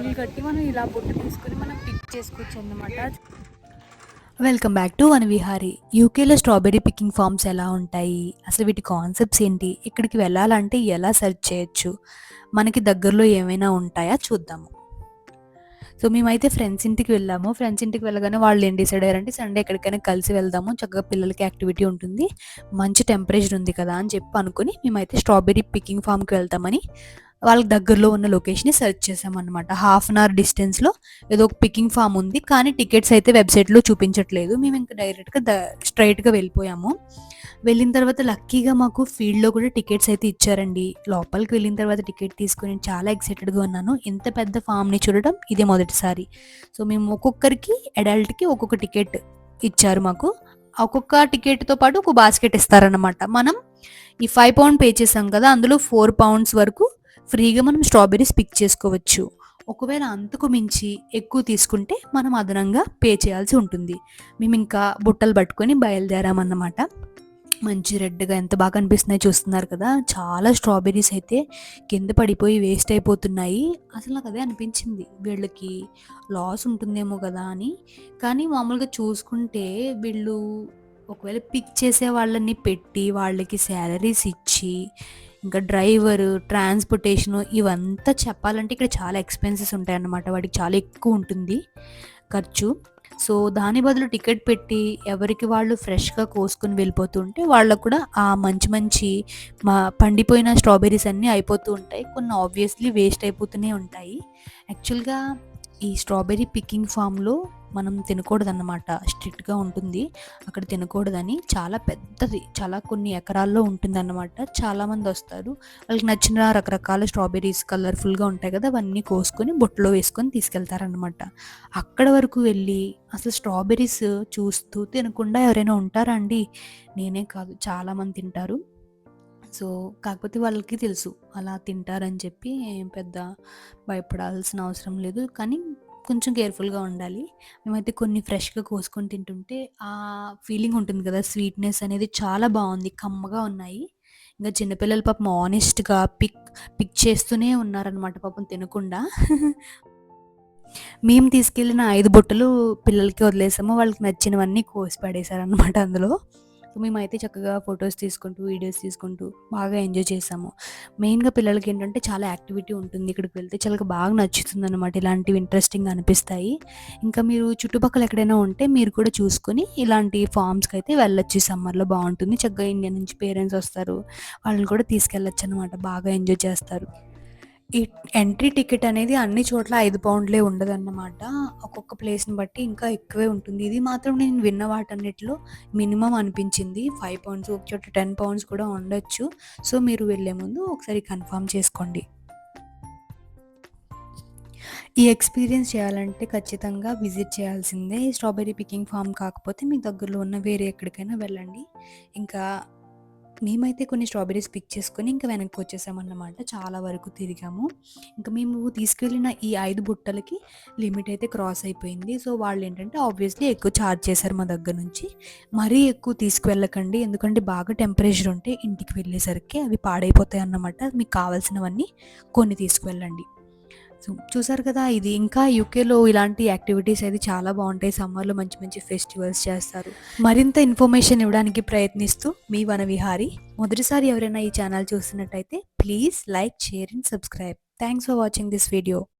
డబ్బులు కట్టి మనం ఇలా బొట్టు తీసుకుని మనం పిక్ చేసుకోవచ్చు అన్నమాట. Welcome back to one Vihari యూకేలో స్ట్రాబెర్రీ పికింగ్ ఫార్మ్స్ ఎలా ఉంటాయి? అసలు వీటి కాన్సెప్ట్స్ ఏంటి? ఇక్కడికి వెళ్ళాలంటే ఎలా సెర్చ్ చేయొచ్చు? మనకి దగ్గరలో ఏమైనా ఉంటాయా? చూద్దాము. సో మేమైతే ఫ్రెండ్స్ ఇంటికి వెళ్ళాము. ఫ్రెండ్స్ ఇంటికి వెళ్ళగానే వాళ్ళు ఏం డిసైడ్ అయ్యారంటే సండే ఎక్కడికైనా కలిసి వెళ్దాము. చక్కగా పిల్లలకి యాక్టివిటీ ఉంటుంది. మంచి టెంపరేచర్ ఉంది కదా అని చెప్పి అనుకుని మేమైతే స్ట్రాబెర్రీ పికింగ్ ఫామ్కి వెళ్తామని వాళ్ళకి దగ్గరలో ఉన్న లొకేషన్ని సెర్చ్ చేసామన్నమాట. హాఫ్ అన్ అవర్ డిస్టెన్స్లో ఏదో ఒక పికింగ్ ఫామ్ ఉంది కానీ టికెట్స్ అయితే వెబ్సైట్లో చూపించట్లేదు. మేము ఇంకా డైరెక్ట్గా ద స్ట్రైట్గా వెళ్ళిపోయాము. వెళ్ళిన తర్వాత లక్కీగా మాకు ఫీల్డ్లో కూడా టికెట్స్ అయితే ఇచ్చారండి. లోపలికి వెళ్ళిన తర్వాత టికెట్ తీసుకుని నేను చాలా ఎక్సైటెడ్గా ఉన్నాను. ఇంత పెద్ద ఫామ్ని చూడడం ఇదే మొదటిసారి. సో మేము ఒక్కొక్కరికి అడల్ట్కి ఒక్కొక్క టికెట్ ఇచ్చారు మాకు. ఒక్కొక్క టికెట్తో పాటు ఒక బాస్కెట్ ఇస్తారనమాట మనం ఈ ఫైవ్ పౌండ్ పే చేసాం కదా అందులో ఫోర్ పౌండ్స్ వరకు ఫ్రీగా మనం స్ట్రాబెర్రీస్ పిక్ చేసుకోవచ్చు. ఒకవేళ అంతకు మించి ఎక్కువ తీసుకుంటే మనం అదనంగా పే చేయాల్సి ఉంటుంది. మేము ఇంకా బుట్టలు పట్టుకొని బయలుదేరామన్నమాట. మంచి రెడ్గా ఎంత బాగా అనిపిస్తున్నాయి చూస్తున్నారు కదా. చాలా స్ట్రాబెర్రీస్ అయితే కింద పడిపోయి వేస్ట్ అయిపోతున్నాయి. అసలు నాకు అదే అనిపించింది. వీళ్ళకి లాస్ ఉంటుందేమో కదా అని. కానీ మామూలుగా చూసుకుంటే వీళ్ళు ఒకవేళ పిక్ చేసే వాళ్ళని పెట్టి వాళ్ళకి శాలరీస్ ఇచ్చి ఇంకా డ్రైవరు ట్రాన్స్పోర్టేషన్ ఇవంతా చెప్పాలంటే ఇక్కడ చాలా ఎక్స్పెన్సెస్ ఉంటాయన్నమాట. వాటికి చాలా ఎక్కువ ఉంటుంది ఖర్చు. సో దాని బదులు టికెట్ పెట్టి ఎవరికి వాళ్ళు ఫ్రెష్గా కోసుకొని వెళ్ళిపోతుంటే వాళ్ళకు కూడా ఆ మంచి మంచి మా పండిపోయిన స్ట్రాబెర్రీస్ అన్నీ అయిపోతూ ఉంటాయి. కొన్ని ఆబ్వియస్లీ వేస్ట్ అయిపోతూనే ఉంటాయి. యాక్చువల్గా ఈ స్ట్రాబెర్రీ పికింగ్ ఫామ్లో మనం తినకూడదన్నమాట. స్ట్రిక్ట్గా ఉంటుంది. అక్కడ తినకూడదని చాలా పెద్దది చాలా కొన్ని ఎకరాల్లో ఉంటుందన్నమాట. చాలామంది వస్తారు. వాళ్ళకి నచ్చిన రకరకాల స్ట్రాబెర్రీస్ కలర్ఫుల్గా ఉంటాయి కదా అవన్నీ కోసుకొని బొట్టులో వేసుకొని తీసుకెళ్తారనమాట అక్కడ వరకు వెళ్ళి అసలు స్ట్రాబెర్రీస్ చూస్తూ తినకుండా ఎవరైనా ఉంటారా అండి? నేనే కాదు చాలామంది తింటారు. సో కాకపోతే వాళ్ళకి తెలుసు. అలా తింటారని చెప్పి ఏం పెద్ద భయపడాల్సిన అవసరం లేదు. కానీ కొంచెం కేర్ఫుల్గా ఉండాలి. మేమైతే కొన్ని ఫ్రెష్గా కోసుకొని తింటుంటే ఆ ఫీలింగ్ ఉంటుంది కదా స్వీట్నెస్ అనేది చాలా బాగుంది కమ్మగా ఉన్నాయి. ఇంకా చిన్నపిల్లలు పాపం ఆనెస్ట్గా పిక్ పిక్ చేస్తూనే ఉన్నారనమాట పాపం తినకుండా. మేము తీసుకెళ్ళిన ఐదు బుట్టలు పిల్లలకి వదిలేసాము వాళ్ళకి నచ్చినవన్నీ కోసి పడేశారనమాట అందులో. సో మేమైతే చక్కగా ఫొటోస్ తీసుకుంటూ వీడియోస్ తీసుకుంటూ బాగా ఎంజాయ్ చేసాము. మెయిన్గా పిల్లలకి ఏంటంటే చాలా యాక్టివిటీ ఉంటుంది. ఇక్కడికి వెళ్తే చాలా బాగా నచ్చుతుంది అనమాట ఇలాంటివి ఇంట్రెస్టింగ్ అనిపిస్తాయి. ఇంకా మీరు చుట్టుపక్కల ఎక్కడైనా ఉంటే మీరు కూడా చూసుకొని ఇలాంటి ఫామ్స్కి అయితే వెళ్ళొచ్చు. సమ్మర్లో బాగుంటుంది. చక్కగా ఇండియా నుంచి పేరెంట్స్ వస్తారు. వాళ్ళని కూడా తీసుకెళ్ళొచ్చు అనమాట బాగా ఎంజాయ్ చేస్తారు. ఈ ఎంట్రీ టికెట్ అనేది అన్ని చోట్ల ఐదు పౌండ్లే ఉండదన్నమాట. ఒక్కొక్క ప్లేస్ని బట్టి ఇంకా ఎక్కువే ఉంటుంది. ఇది మాత్రం నేను విన్న వాటన్నిటిలో మినిమం అనిపించింది. ఫైవ్ పౌండ్స్ ఒక చోట టెన్ పౌండ్స్ కూడా ఉండొచ్చు. సో మీరు వెళ్ళే ముందు ఒకసారి కన్ఫర్మ్ చేసుకోండి. ఈ ఎక్స్పీరియన్స్ చేయాలంటే ఖచ్చితంగా విజిట్ చేయాల్సిందే. స్ట్రాబెర్రీ పికింగ్ ఫామ్ కాకపోతే మీ దగ్గరలో ఉన్న వేరే ఎక్కడికైనా వెళ్ళండి. ఇంకా మేమైతే కొన్ని స్ట్రాబెరీస్ పిక్ చేసుకొని ఇంకా వెనక్కి వచ్చేసామన్నమాట. చాలా వరకు తిరిగాము. ఇంకా మేము తీసుకెళ్ళిన ఈ ఐదు బుట్టలకి లిమిట్ అయితే క్రాస్ అయిపోయింది. సో వాళ్ళు ఏంటంటే ఆబ్వియస్లీ ఎక్కువ ఛార్జ్ చేశారు మా దగ్గర నుంచి. మరీ ఎక్కువ తీసుకువెళ్ళకండి. ఎందుకంటే బాగా టెంపరేచర్ ఉంటే ఇంటికి వెళ్ళేసరికి అవి పాడైపోతాయి అన్నమాట మీకు కావాల్సినవన్నీ కొన్ని తీసుకువెళ్ళండి. సో చూసారు కదా ఇది ఇంకా యూకేలో ఇలాంటి యాక్టివిటీస్ అయితే చాలా బాగుంటాయి. సమ్మర్లో మంచి మంచి ఫెస్టివల్స్ చేస్తారు. మరింత ఇన్ఫర్మేషన్ ఇవ్వడానికి ప్రయత్నిస్తూ మీ వన విహారి మొదటిసారి ఎవరైనా ఈ ఛానల్ చూస్తున్నట్టయితే please like share and subscribe. Thanks for watching this video.